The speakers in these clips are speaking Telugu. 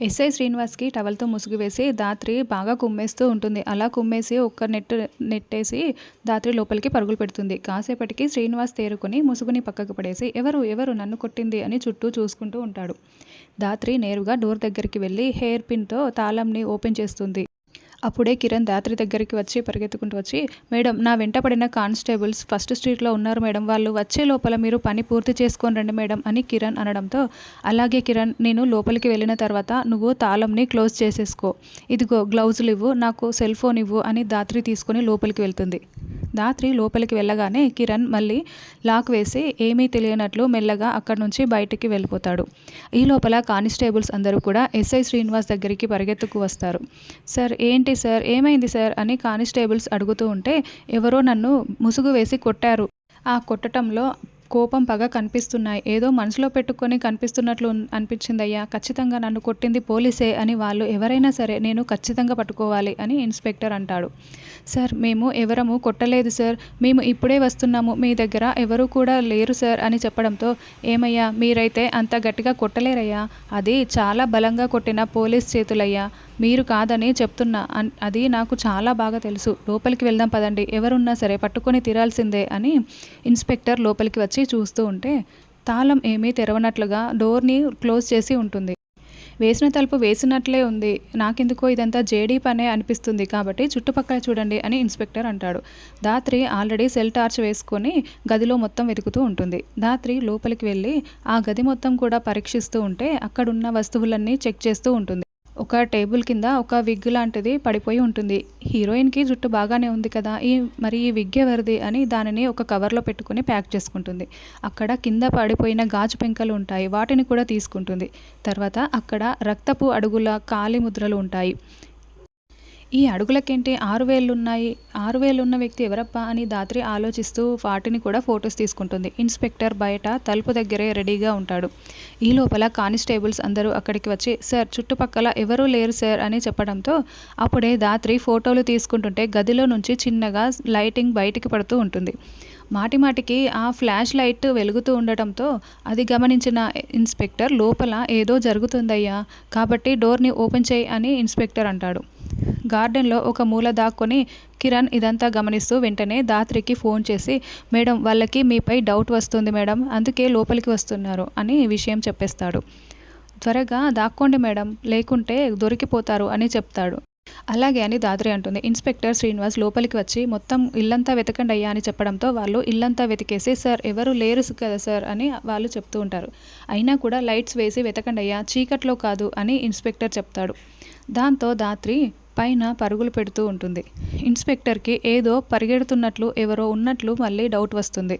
ఎస్ఐ శ్రీనివాస్కి టవల్తో ముసుగు వేసి దాత్రి బాగా కుమ్మేస్తూ ఉంటుంది. అలా కుమ్మేసి ఒక్క నెట్ నెట్టేసి దాత్రి లోపలికి పరుగులు పెడుతుంది. కాసేపటికి శ్రీనివాస్ తేరుకొని ముసుగుని పక్కకు పడేసి ఎవరు ఎవరు నన్ను కొట్టింది? అని చుట్టూ చూసుకుంటూ ఉంటాడు. దాత్రి నేరుగా డోర్ దగ్గరికి వెళ్ళి హెయిర్ పిన్తో తాళంని ఓపెన్ చేస్తుంది. అప్పుడే కిరణ్ దాత్రి దగ్గరికి వచ్చి పరిగెత్తుకుంటూ వచ్చి మేడం నా వెంట పడిన కానిస్టేబుల్స్ ఫస్ట్ స్ట్రీట్లో ఉన్నారు మేడం. వాళ్ళు వచ్చే లోపల మీరు పని పూర్తి చేసుకొని రండి మేడం అని కిరణ్ అనడంతో అలాగే కిరణ్ నేను లోపలికి వెళ్ళిన తర్వాత నువ్వు తాళంని క్లోజ్ చేసేసుకో. ఇదిగో గ్లౌజులు ఇవ్వు నాకు సెల్ ఫోన్ ఇవ్వు అని దాత్రి తీసుకొని లోపలికి వెళ్తుంది. దాత్రి లోపలికి వెళ్ళగానే కిరణ్ మళ్ళీ లాక్ వేసి ఏమీ తెలియనట్లు మెల్లగా అక్కడి నుంచి బయటికి వెళ్ళిపోతాడు. ఈ లోపల కానిస్టేబుల్స్ అందరూ కూడా ఎస్ఐ శ్రీనివాస్ దగ్గరికి పరిగెత్తుకు వస్తారు. సార్ ఏంటి సార్? ఏమైంది సార్? అని కానిస్టేబుల్స్ అడుగుతూ ఉంటే ఎవరో నన్ను ముసుగు వేసి కొట్టారు. ఆ కొట్టటంలో కోపం పగ కనిపిస్తున్నాయి. ఏదో మనసులో పెట్టుకొని కనిపిస్తున్నట్లు అనిపించిందయ్యా. ఖచ్చితంగా నన్ను కొట్టింది పోలీసే అని వాళ్ళు ఎవరైనా సరే నేను ఖచ్చితంగా పట్టుకోవాలి అని ఇన్స్పెక్టర్ అంటాడు. సార్ మేము ఎవరము కొట్టలేదు సార్. మేము ఇప్పుడే వస్తున్నాము. మీ దగ్గర ఎవరు కూడా లేరు సార్ అని చెప్పడంతో ఏమయ్యా మీరైతే అంత గట్టిగా కొట్టలేరయ్యా. అది చాలా బలంగా కొట్టిన పోలీస్ చేతులయ్యా. మీరు కాదని చెప్తున్నా. అది నాకు చాలా బాగా తెలుసు. లోపలికి వెళ్దాం పదండి. ఎవరున్నా సరే పట్టుకొని తీరాల్సిందే అని ఇన్స్పెక్టర్ లోపలికి వచ్చి చూస్తూ ఉంటే తాళం ఏమీ తెరవనట్లుగా డోర్ని క్లోజ్ చేసి ఉంటుంది. వేసిన తలుపు వేసినట్లే ఉంది. నాకెందుకో ఇదంతా జేడీ పనే అనిపిస్తుంది కాబట్టి చుట్టుపక్కల చూడండి అని ఇన్స్పెక్టర్ అంటాడు. దాత్రి ఆల్రెడీ సెల్ టార్చ్ వేసుకొని గదిలో మొత్తం వెతుకుతూ ఉంటుంది. దాత్రి లోపలికి వెళ్ళి ఆ గది మొత్తం కూడా పరీక్షిస్తూ ఉంటే అక్కడున్న వస్తువులన్నీ చెక్ చేస్తూ ఉంటుంది. ఒక టేబుల్ కింద ఒక విగ్ లాంటిది పడిపోయి ఉంటుంది. హీరోయిన్కి జుట్టు బాగానే ఉంది కదా ఈ మరి ఈ విగ్ ఎవరిది అని దానిని ఒక కవర్లో పెట్టుకుని ప్యాక్ చేసుకుంటుంది. అక్కడ కింద పడిపోయిన గాజు పెంకలు ఉంటాయి వాటిని కూడా తీసుకుంటుంది. తర్వాత అక్కడ రక్తపు అడుగుల కాలి ముద్రలు ఉంటాయి. ఈ అడుగులకేంటి? ఆరు వేలున్నాయి. ఆరు వేలున్న వ్యక్తి ఎవరప్పా అని దాత్రి ఆలోచిస్తూ వాటిని కూడా ఫొటోస్ తీసుకుంటుంది. ఇన్స్పెక్టర్ బయట తలుపు దగ్గరే రెడీగా ఉంటాడు. ఈ లోపల కానిస్టేబుల్స్ అందరూ అక్కడికి వచ్చి సార్ చుట్టుపక్కల ఎవరూ లేరు సార్ అని చెప్పడంతో అప్పుడే దాత్రి ఫోటోలు తీసుకుంటుంటే గదిలో నుంచి చిన్నగా లైటింగ్ బయటికి పడుతూ ఉంటుంది. మాటిమాటికి ఆ ఫ్లాష్ లైట్ వెలుగుతూ ఉండటంతో అది గమనించిన ఇన్స్పెక్టర్ లోపల ఏదో జరుగుతుందయ్యా కాబట్టి డోర్ని ఓపెన్ చేయి అని ఇన్స్పెక్టర్ అంటాడు. గార్డెన్లో ఒక మూల దాక్కొని కిరణ్ ఇదంతా గమనిస్తూ వెంటనే దాత్రికి ఫోన్ చేసి మేడం వాళ్ళకి మీపై డౌట్ వస్తుంది మేడం అందుకే లోపలికి వస్తున్నారు అని విషయం చెప్పేస్తాడు. త్వరగా దాక్కోండి మేడం లేకుంటే దొరికిపోతారు అని చెప్తాడు. అలాగే అని దాద్రి అంటుంది. ఇన్స్పెక్టర్ శ్రీనివాస్ లోపలికి వచ్చి మొత్తం ఇల్లంతా వెతకండి అయ్యా అని చెప్పడంతో వాళ్ళు ఇల్లంతా వెతికేసి సార్ ఎవరు లేరు కదా సార్ అని వాళ్ళు చెప్తూ ఉంటారు. అయినా కూడా లైట్స్ వేసి వెతకండి అయ్యా చీకట్లో కాదు అని ఇన్స్పెక్టర్ చెప్తాడు. దాంతో దాత్రి పైన పరుగులు పెడుతూ ఉంటుంది. ఇన్స్పెక్టర్కి ఏదో పరిగెడుతున్నట్లు ఎవరో ఉన్నట్లు మళ్ళీ డౌట్ వస్తుంది.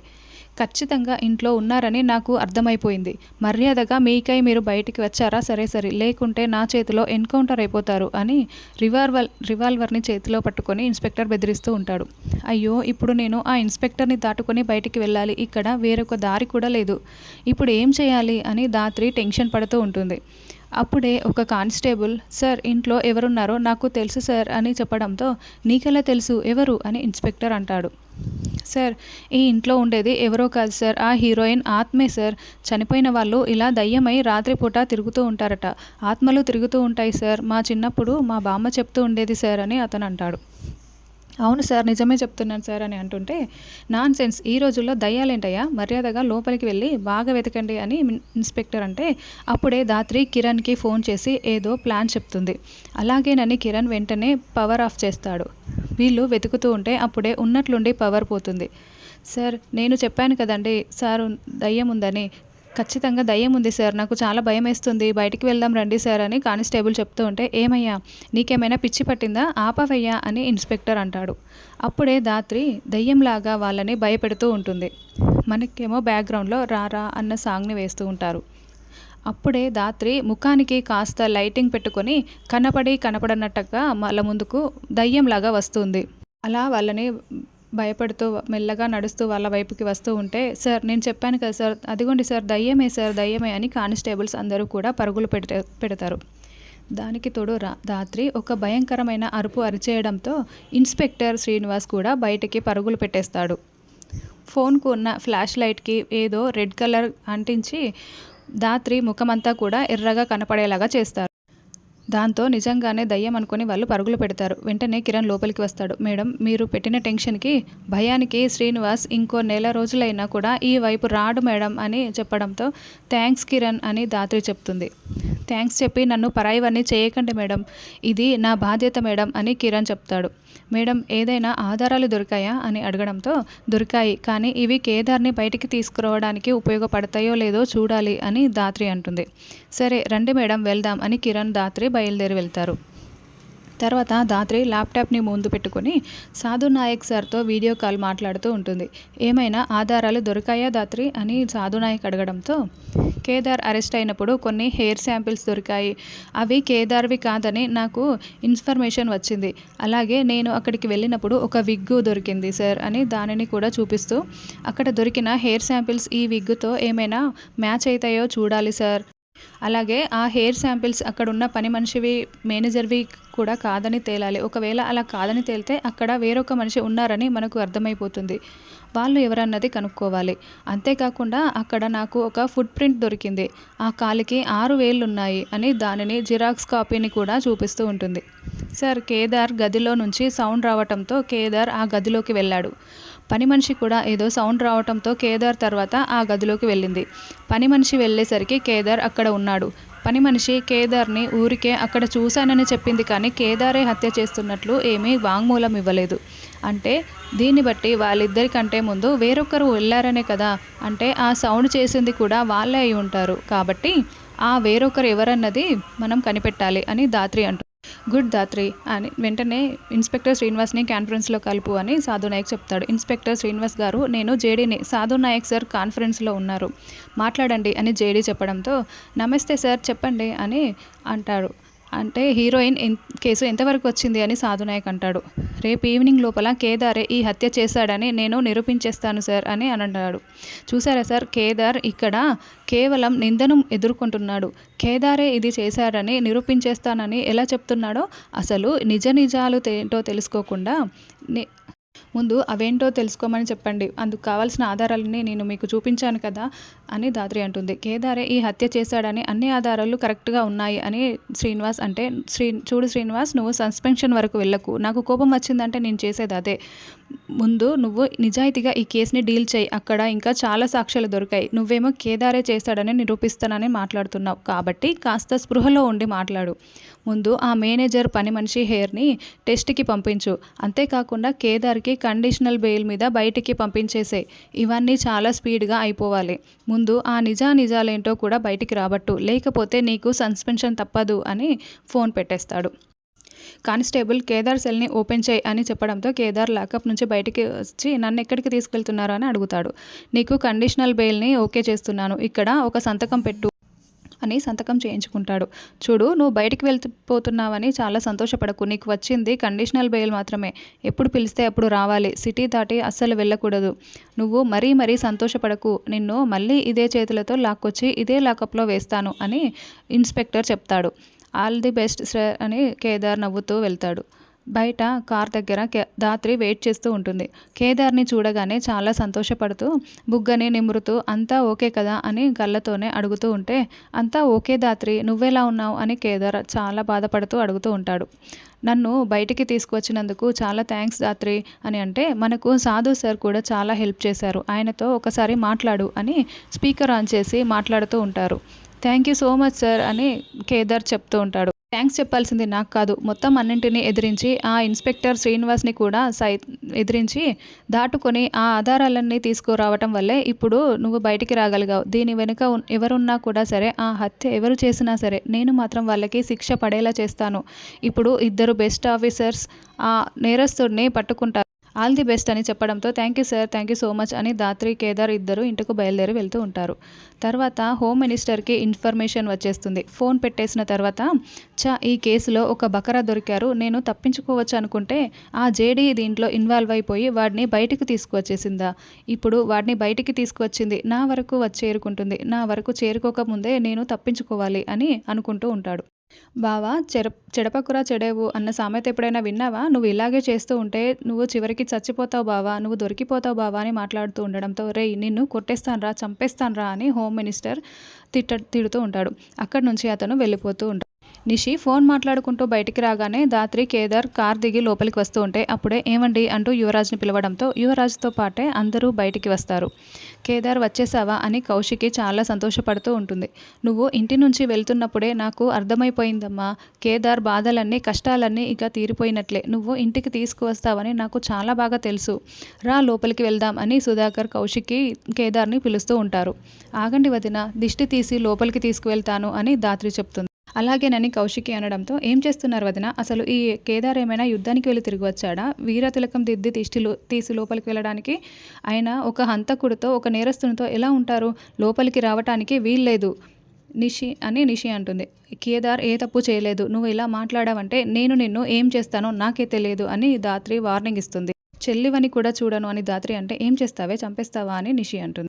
ఖచ్చితంగా ఇంట్లో ఉన్నారని నాకు అర్థమైపోయింది. మర్యాదగా మీకై మీరు బయటికి వచ్చారా? సరే సరే. లేకుంటే నా చేతిలో ఎన్కౌంటర్ అయిపోతారు అని రివాల్వర్ రివాల్వర్ని చేతిలో పట్టుకొని ఇన్స్పెక్టర్ బెదిరిస్తూ ఉంటాడు. అయ్యో ఇప్పుడు నేను ఆ ఇన్స్పెక్టర్ని దాటుకొని బయటికి వెళ్ళాలి. ఇక్కడ వేరొక దారి కూడా లేదు. ఇప్పుడు ఏం చేయాలి? అని దాత్రి టెన్షన్ పడుతూ ఉంటుంది. అప్పుడే ఒక కానిస్టేబుల్ సార్ ఇంట్లో ఎవరున్నారో నాకు తెలుసు సార్ అని చెప్పడంతో నీకెలా తెలుసు ఎవరు? అని ఇన్స్పెక్టర్ అంటాడు. సార్ ఈ ఇంట్లో ఉండేది ఎవరో కాదు సార్. ఆ హీరోయిన్ ఆత్మే సార్. చనిపోయిన వాళ్ళు ఇలా దయ్యమై రాత్రిపూట తిరుగుతూ ఉంటారట. ఆత్మలు తిరుగుతూ ఉంటాయి సార్. మా చిన్నప్పుడు మా బామ్మ చెప్తూ ఉండేది సార్ అని అతను అంటాడు. అవును సార్ నిజమే చెప్తున్నాను సార్ అని అంటుంటే నాన్ సెన్స్ ఈ రోజుల్లో దయ్యాలేంటయ్యా? మర్యాదగా లోపలికి వెళ్ళి బాగా వెతకండి అని ఇన్స్పెక్టర్ అంటే అప్పుడే దాత్రి కిరణ్కి ఫోన్ చేసి ఏదో ప్లాన్ చెప్తుంది. అలాగేనని కిరణ్ వెంటనే పవర్ ఆఫ్ చేస్తాడు. వీళ్ళు వెతుకుతూ ఉంటే అప్పుడే ఉన్నట్లుండి పవర్ పోతుంది. సార్ నేను చెప్పాను కదండి సార్ దయ్యం ఉందని ఖచ్చితంగా దయ్యం ఉంది సార్. నాకు చాలా భయం వేస్తుంది. బయటికి వెళ్దాం రండి సార్ అని కానిస్టేబుల్ చెప్తూ ఉంటే ఏమయ్యా నీకేమైనా పిచ్చి పట్టిందా? ఆపవయ్యా అని ఇన్స్పెక్టర్ అంటాడు. అప్పుడే దాత్రి దయ్యంలాగా వాళ్ళని భయపెడుతూ ఉంటుంది. మనకేమో బ్యాక్గ్రౌండ్లో రారా అన్న సాంగ్ని వేస్తూ ఉంటారు. అప్పుడే దాత్రి ముఖానికి కాస్త లైటింగ్ పెట్టుకొని కనపడి కనపడనట్టుగా వాళ్ళ ముందుకు దయ్యంలాగా వస్తుంది. అలా వాళ్ళని భయపడుతూ మెల్లగా నడుస్తూ వాళ్ళ వైపుకి వస్తూ ఉంటే సార్ నేను చెప్పాను కదా సార్ అదిగోండి సార్ దయ్యమే సార్ దయ్యమే అని కానిస్టేబుల్స్ అందరూ కూడా పరుగులు పెడితే పెడతారు. దానికి తోడు రా రాత్రి ఒక భయంకరమైన అరుపు అరిచేయడంతో ఇన్స్పెక్టర్ శ్రీనివాస్ కూడా బయటికి పరుగులు పెట్టేస్తాడు. ఫోన్కు ఉన్న ఫ్లాష్ లైట్కి ఏదో రెడ్ కలర్ అంటించి దాత్రి ముఖమంతా కూడా ఎర్రగా కనపడేలాగా చేస్తారు. దాంతో నిజంగానే దయ్యం అనుకుని వాళ్ళు పరుగులు పెడతారు. వెంటనే కిరణ్ లోపలికి వస్తాడు. మేడం మీరు పెట్టిన టెన్షన్కి భయానికి శ్రీనివాస్ ఇంకో నెల రోజులైనా కూడా ఈ వైపు రాడు మేడం అని చెప్పడంతో థ్యాంక్స్ కిరణ్ అని దాత్రి చెప్తుంది. థ్యాంక్స్ చెప్పి నన్ను పరాయివన్నీ చేయకండి మేడం. ఇది నా బాధ్యత మేడం అని కిరణ్ చెప్తాడు. మేడం ఏదైనా ఆధారాలు దొరికాయా? అని అడగడంతో దొరికాయి కానీ ఇవి కేదార్ని బయటికి తీసుకురావడానికి ఉపయోగపడతాయో లేదో చూడాలి అని దాత్రి అంటుంది. సరే రండి మేడం వెళ్దాం అని కిరణ్ దాత్రి బయలుదేరి వెళ్తారు. తర్వాత దాత్రి ల్యాప్టాప్ని ముందు పెట్టుకొని సాధు నాయక్ సార్తో వీడియో కాల్ మాట్లాడుతూ ఉంటుంది. ఏమైనా ఆధారాలు దొరికాయా దాత్రి అని సాధు నాయక్ అడగడంతో కేదార్ అరెస్ట్ అయినప్పుడు కొన్ని హెయిర్ శాంపిల్స్ దొరికాయి. అవి కేదార్వి కాదని నాకు ఇన్ఫర్మేషన్ వచ్చింది. అలాగే నేను అక్కడికి వెళ్ళినప్పుడు ఒక విగ్గు దొరికింది సార్ అని దానిని కూడా చూపిస్తూ అక్కడ దొరికిన హెయిర్ శాంపిల్స్ ఈ విగ్గుతో ఏమైనా మ్యాచ్ అవుతాయో చూడాలి సార్. అలాగే ఆ హెయిర్ శాంపిల్స్ అక్కడ ఉన్న పని మనిషివి మేనేజర్వి కూడా కాదని తేలాలి. ఒకవేళ అలా కాదని తేలితే అక్కడ వేరొక మనిషి ఉన్నారని మనకు అర్థమైపోతుంది. వాళ్ళు ఎవరన్నది కనుక్కోవాలి. అంతేకాకుండా అక్కడ నాకు ఒక ఫుట్ ప్రింట్ దొరికింది. ఆ కాలికి ఆరు వేళ్ళు ఉన్నాయి అని దానిని జిరాక్స్ కాపీని కూడా చూపిస్తూ ఉంటుంది. సార్ కేదార్ గదిలో నుంచి సౌండ్ రావటంతో కేదార్ ఆ గదిలోకి వెళ్ళాడు. పని మనిషి కూడా ఏదో సౌండ్ రావటంతో కేదార్ తర్వాత ఆ గదిలోకి వెళ్ళింది. పని మనిషి వెళ్ళేసరికి కేదార్ అక్కడ ఉన్నాడు. పని మనిషి కేదార్ని ఊరికే అక్కడ చూశానని చెప్పింది కానీ కేదారే హత్య చేస్తున్నట్లు ఏమీ వాంగ్మూలం ఇవ్వలేదు. అంటే దీన్ని బట్టి వాళ్ళిద్దరికంటే ముందు వేరొకరు వెళ్ళారనే కదా అంటే ఆ సౌండ్ చేసింది కూడా వాళ్ళే అయి ఉంటారు. కాబట్టి ఆ వేరొకరు ఎవరన్నది మనం కనిపెట్టాలి అని దాత్రి అంటారు గుడ్ దాత్రి అని వెంటనే ఇన్స్పెక్టర్ శ్రీనివాస్ని కాన్ఫరెన్స్లో కలుపు అని సాధు నాయక్ చెప్తాడు. ఇన్స్పెక్టర్ శ్రీనివాస్ గారు నేను జేడీని సాధు నాయక్ సార్ కాన్ఫరెన్స్లో ఉన్నారు. మాట్లాడండి అని జేడీ చెప్పడంతో నమస్తే సార్ చెప్పండి అని అంటాడు అంటే హీరోయిన్ కేసు ఎంతవరకు వచ్చింది అని సాధునాయక్ అంటాడు. రేపు ఈవినింగ్ లోపల కేదారే ఈ హత్య చేశాడని నేను నిరూపించేస్తాను సార్ అని అంటాడు. చూసారా సార్? కేదార్ ఇక్కడ కేవలం నిందను ఎదుర్కొంటున్నాడు. కేదారే ఇది చేశాడని నిరూపించేస్తానని ఎలా చెప్తున్నాడో అసలు నిజ నిజాలు ఏంటో తెలుసుకోకుండా ముందు అవేంటో తెలుసుకోమని చెప్పండి. అందుకు కావాల్సిన ఆధారాలని నేను మీకు చూపించాను కదా అని దాత్రి అంటుంది. కేదారే ఈ హత్య చేశాడని అన్ని ఆధారాలు కరెక్ట్గా ఉన్నాయి అని శ్రీనివాస్ అంటే శ్రీ చూడు శ్రీనివాస్ నువ్వు సస్పెన్షన్ వరకు వెళ్ళకు. నాకు కోపం వచ్చిందంటే నేను చేసేది అదే. ముందు నువ్వు నిజాయితీగా ఈ కేసుని డీల్ చేయి. అక్కడ ఇంకా చాలా సాక్ష్యాలు దొరికాయి. నువ్వేమో కేదారే చేశాడని నిరూపిస్తానని మాట్లాడుతున్నావు. కాబట్టి కాస్త స్పృహలో ఉండి మాట్లాడు. ముందు ఆ మేనేజర్ పని మనిషి హెయిర్ని టెస్ట్కి పంపించు. అంతేకాకుండా కేదార్కి కండిషనల్ బెయిల్ మీద బయటికి పంపించేసే. ఇవన్నీ చాలా స్పీడ్గా అయిపోవాలి. ముందు ఆ నిజా నిజాలేంటో కూడా బయటికి రాబట్టు. లేకపోతే నీకు సస్పెన్షన్ తప్పదు అని ఫోన్ పెట్టేస్తాడు. కానిస్టేబుల్ కేదార్ సెల్ని ఓపెన్ చేయి అని చెప్పడంతో కేదార్ లాకప్ నుంచి బయటికి వచ్చి నన్ను ఎక్కడికి తీసుకెళ్తున్నారు? అని అడుగుతాడు. నీకు కండిషనల్ బెయిల్ని ఓకే చేస్తున్నాను. ఇక్కడ ఒక సంతకం పెట్టు అని సంతకం చేయించుకుంటాడు. చూడు నువ్వు బయటికి వెళ్ళిపోతున్నావని చాలా సంతోషపడకు. నీకు వచ్చింది కండిషనల్ బెయిల్ మాత్రమే. ఎప్పుడు పిలిస్తే అప్పుడు రావాలి. సిటీ దాటి అస్సలు వెళ్ళకూడదు. నువ్వు మరీ మరీ సంతోషపడకు. నిన్ను మళ్ళీ ఇదే చేతులతో లాక్కొచ్చి ఇదే లాకప్లో వేస్తాను అని ఇన్స్పెక్టర్ చెప్తాడు. ఆల్ ది బెస్ట్ సార్ అని కేదార్ నవ్వుతూ వెళ్తాడు. బయట కార్ దగ్గర దాత్రి వెయిట్ చేస్తూ ఉంటుంది. కేదార్ని చూడగానే చాలా సంతోషపడుతూ బుగ్గని నిమురుతూ అంతా ఓకే కదా? అని గళ్ళతోనే అడుగుతూ ఉంటే అంతా ఓకే దాత్రి నువ్వెలా ఉన్నావు? అని కేదార్ చాలా బాధపడుతూ అడుగుతూ ఉంటాడు. నన్ను బయటికి తీసుకువచ్చినందుకు చాలా థ్యాంక్స్ దాత్రి అని అంటే మనకు సాధు సార్ కూడా చాలా హెల్ప్ చేశారు. ఆయనతో ఒకసారి మాట్లాడు అని స్పీకర్ ఆన్ చేసి మాట్లాడుతూ ఉంటారు. Thank you so much sir అని కేదార్ చెప్తూ ఉంటాడు. థ్యాంక్స్ చెప్పాల్సింది నాకు కాదు. మొత్తం అన్నింటినీ ఎదిరించి ఆ ఇన్స్పెక్టర్ శ్రీనివాస్ని కూడా సై ఎదిరించి దాటుకొని ఆ ఆధారాలన్నీ తీసుకురావటం వల్లే ఇప్పుడు నువ్వు బయటికి రాగలిగావు. దీని వెనుక ఎవరున్నా కూడా సరే ఆ హత్య ఎవరు చేసినా సరే నేను మాత్రం వాళ్ళకి శిక్ష పడేలా చేస్తాను. ఇప్పుడు ఇద్దరు బెస్ట్ ఆఫీసర్స్ ఆ నేరస్తుడిని పట్టుకుంటారు ఆల్ ది బెస్ట్ అని చెప్పడంతో thank you sir thank you so much అని దాత్రి కేదార్ ఇద్దరు ఇంటికి బయలుదేరి వెళ్తూ ఉంటారు. తర్వాత హోమ్ మినిస్టర్కి ఇన్ఫర్మేషన్ వచ్చేస్తుంది. ఫోన్ పెట్టేసిన తర్వాత చా ఈ కేసులో ఒక బకరా దొరికారు నేను తప్పించుకోవచ్చు అనుకుంటే ఆ జేడీ దీంట్లో ఇన్వాల్వ్ అయిపోయి వాడిని బయటికి తీసుకువచ్చేసిందా? ఇప్పుడు వాడిని బయటికి తీసుకువచ్చింది నా వరకు వచ్చి చేరుకుంటుంది నా వరకు చేరుకోకముందే నేను తప్పించుకోవాలి అని అనుకుంటూ ఉంటాడు. బావా చెర చెడపకురా చెడేవు అన్న సామెత ఎప్పుడైనా విన్నావా? నువ్వు ఇలాగే చేస్తూ ఉంటే నువ్వు చివరికి చచ్చిపోతావు బావా నువ్వు దొరికిపోతావు బావా అని మాట్లాడుతూ ఉండడంతో రే నిన్ను కొట్టేస్తాను రా అని హోమ్ మినిస్టర్ తిట్ట తిడుతూ ఉంటాడు. అక్కడి నుంచి అతను వెళ్ళిపోతూ ఉంటాడు. నిషి ఫోన్ మాట్లాడుకుంటూ బయటికి రాగానే దాత్రి కేదార్ కార్ దిగి లోపలికి వస్తూ ఉంటే అప్పుడే ఏమండి అంటూ యువరాజ్ని పిలవడంతో యువరాజ్తో పాటే అందరూ బయటికి వస్తారు. కేదార్ వచ్చేసావా అని కౌశికి చాలా సంతోషపడుతూ ఉంటుంది. నువ్వు ఇంటి నుంచి వెళ్తున్నప్పుడే నాకు అర్థమైపోయిందమ్మా. కేదార్ బాధలన్నీ కష్టాలన్నీ ఇక తీరిపోయినట్లే. నువ్వు ఇంటికి తీసుకువస్తావని నాకు చాలా బాగా తెలుసు. రా లోపలికి వెళ్దాం అని సుధాకర్ కౌశికి కేదార్ని పిలుస్తూ ఉంటారు. ఆగండి వదిన దిష్టి తీసి లోపలికి తీసుకువెళ్తాను అని దాత్రి చెప్తుంది. అలాగేనని కౌశికి అనడంతో ఏం చేస్తున్నారు వదిన? అసలు ఈ కేదార్ ఏమైనా యుద్ధానికి వెళ్ళి తిరిగి వచ్చాడా? వీరతిలకం దిద్ది తిష్టిలో తీసి లోపలికి వెళ్ళడానికి ఆయన ఒక హంతకుడితో ఒక నేరస్తునితో ఎలా ఉంటారు? లోపలికి రావటానికి వీల్లేదు. నిషి అని నిషి అంటుంది. కేదార్ ఏ తప్పు చేయలేదు. నువ్వు ఇలా మాట్లాడావంటే నేను నిన్ను ఏం చేస్తానో నాకే తెలియదు అని దాత్రి వార్నింగ్ ఇస్తుంది. చెల్లివని కూడా చూడను అని దాత్రి అంటే ఏం చేస్తావే? చంపేస్తావా? అని నిషి అంటుంది.